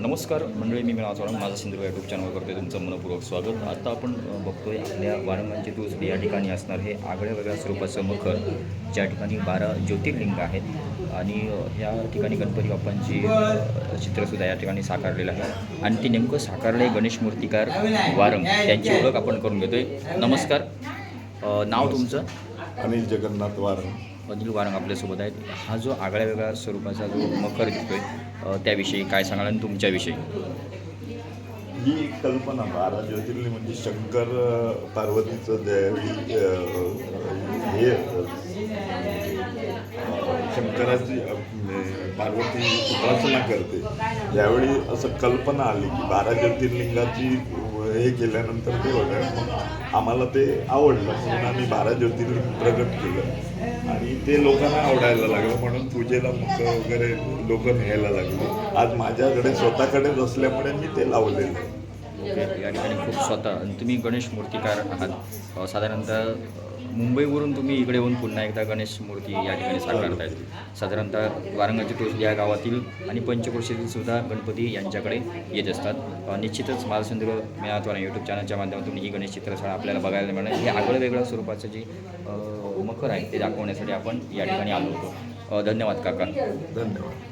नमस्कार मंडळी मी मिळा चव्हाण माझा सिंधुदुर्ग यूट्यूब चॅनल करतोय तुमचं मनपूर्वक स्वागत. आता आपण बघतोय आपल्या वारंगांची तुळस या ठिकाणी असणार हे आगळ्या वेगळ्या स्वरूपाचं मखर. ज्या ठिकाणी बारा ज्योतिर्लिंग आहेत आणि ह्या या ठिकाणी गणपती बाप्पांची चित्रसुद्धा या ठिकाणी साकारलेलं आहे. आणि ती नेमकं साकारलं आहे गणेश मूर्तिकार वारंग. त्यांची ओळख आपण करून घेतोय. नमस्कार. नाव तुमचं? अनिल जगन्नाथ वारंग. अनिल वारंग आपल्यासोबत आहेत. हा जो आगळ्या वेगळ्या स्वरूपाचा जो मकर दिसतोय आहे त्याविषयी काय सांगाल आणि तुमच्याविषयी? ही एक कल्पना बारा ज्योतिर्लिंग म्हणजे शंकर पार्वतीचं ज्यावेळी हे शंकराची म्हणजे पार्वती उपासना करते. यावेळी असं कल्पना आली की बारा ज्योतिर्लिंगाची हे केल्यानंतर ते होतं. आम्हाला ते आवडलं. म्हणून आम्ही बारा ज्योतिर्लिंग प्रगट केलं. आणि ते लोकांना आवडायला लागलं. म्हणून पूजेला मग वगैरे लोक न्यायला लागले. आज माझ्याकडे स्वतःकडेच असल्यामुळे मी ते लावलेलं. ओके या ठिकाणी खूप स्वतः आणि तुम्ही गणेश मूर्तिकार आहात. साधारणतः मुंबईवरून तुम्ही इकडे येऊन पुन्हा एकदा गणेश मूर्ती या ठिकाणी साकारतायत. साधारणतः वारंगाची तुळस या गावातील आणि पंचक्रोशीतील सुद्धा गणपती यांच्याकडे येत असतात. निश्चितच माझा सिंधुदुर्ग मिळातो यूट्यूब चॅनलच्या माध्यमातून ही गणेश चित्रशाळा आपल्याला बघायला मिळणार. हे आगळं वेगळं स्वरूपाचं जे मखर आहे ते दाखवण्यासाठी आपण या ठिकाणी आलो होतो. धन्यवाद काका. धन्यवाद.